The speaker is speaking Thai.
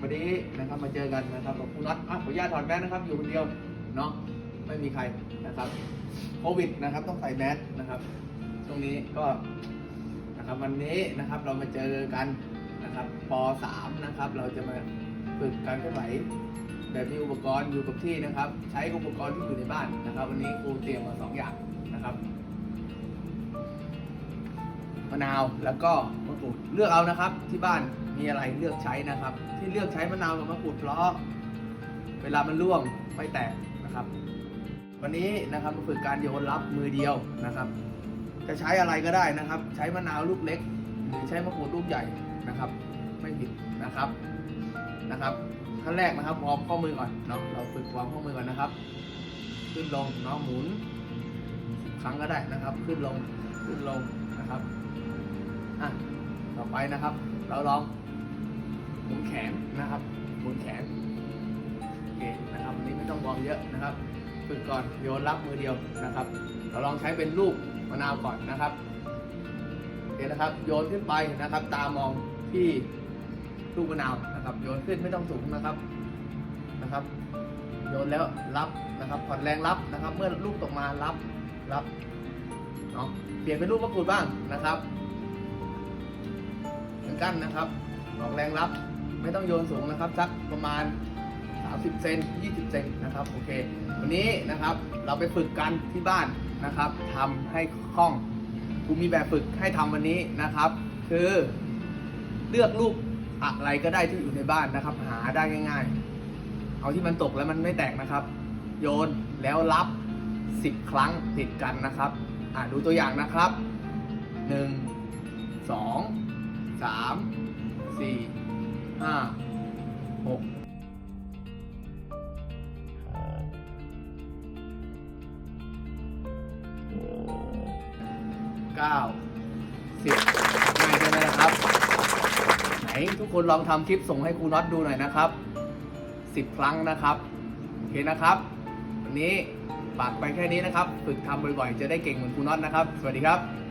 วันนี้นะครับมาเจอกันนะครับกับคุณน็อตอะขออนุญาตถอดแมสนะครับ อยู่คนเดียวเนาะไม่มีใครนะครับโควิดนะครับต้องใส่แมสนะครับช่วงนี้ก็นะครับวันนี้นะครับเรามาเจอกันนะครับป .3 นะครับ เราจะมาฝึกการเคลื่อนไหวแบบมีอุปกรณ์อยู่กับที่นะครับ ใช้อุปกรณ์ที่อยู่ในบ้านนะครับ วันนี้ครูเตรียมมาสองอย่างนะครับมะนาวแล้วก็ มะกรูดเลือกเอานะครับ ที่บ้านมีอะไรเลือกใช้นะครับ ที่เลือกใช้มะนาวกับมะกรูดเพราะ เวลามันร่วงไม่แตกนะครับ วันนี้นะครับมาฝึกการโยนรับมือเดียวนะครับ จะใช้อะไรก็ได้นะครับ ใช้มะนาวลูกเล็ก หรือใช้มะกรูดลูกใหญ่นะครับ ไม่ผิดนะครับนะครับขั้นแรกนะครับวอร์มข้อมือก่อนเนาะเราฝึกวอร์มข้อมือก่อนนะครับ ขึ้นลงเนาะหมุนสิบครั้งก็ได้นะครับ ขึ้นลงขึ้นลงนะครับอะ ไปนะครับ เราลองหมุนแขนนะครับหมุนแขนโอเคนะครับวันนี้ไม่ต้องวอร์มเยอะนะครับฝึกก่อนโยนรับมือเดียวนะครับ เราลองใช้เป็นรูปมะนาวก่อนนะครับโอเคนะครับ โยนขึ้นไปนะครับ ตามองที่ลูกมะนาวนะครับ โยนขึ้นไม่ต้องสูงนะครับนะครับ โยนแล้วรับนะครับผ่อนแรงรับนะครับ เมื่อลูกตกมารับรับเนาะเปลี่ยนเป็นรูปมะกรูดบ้างนะครับ กันนะครับ ออกแรงรับไม่ต้องโยนสูงนะครับสักประมาณ 30 เซน 20 เซนนะครับโอเค วันนี้นะครับเราไปฝึกกันที่บ้านนะครับทำให้คล่องกูมีแบบฝึกให้ทำวันนี้นะครับ คือเลือกลูกอะไรก็ได้ที่อยู่ในบ้านนะครับ หาได้ง่ายๆ เอาที่มันตกแล้วมันไม่แตกนะครับ โยนแล้วรับ 10 ครั้งติดกันนะครับอ่าดูตัวอย่างนะครับ 1 2 สามสี่ห้าหกเก้าสิบง่ายใช่ไหมนะครับ ไหนทุกคนลองทำคลิปส่งให้ครูน็อตดูหน่อยนะครับสิบครั้งนะครับโอเคนะครับวันนี้ฝากไปแค่นี้นะครับ ฝึกทำบ่อยๆ จะได้เก่งเหมือนครูน็อตนะครับ สวัสดีครับ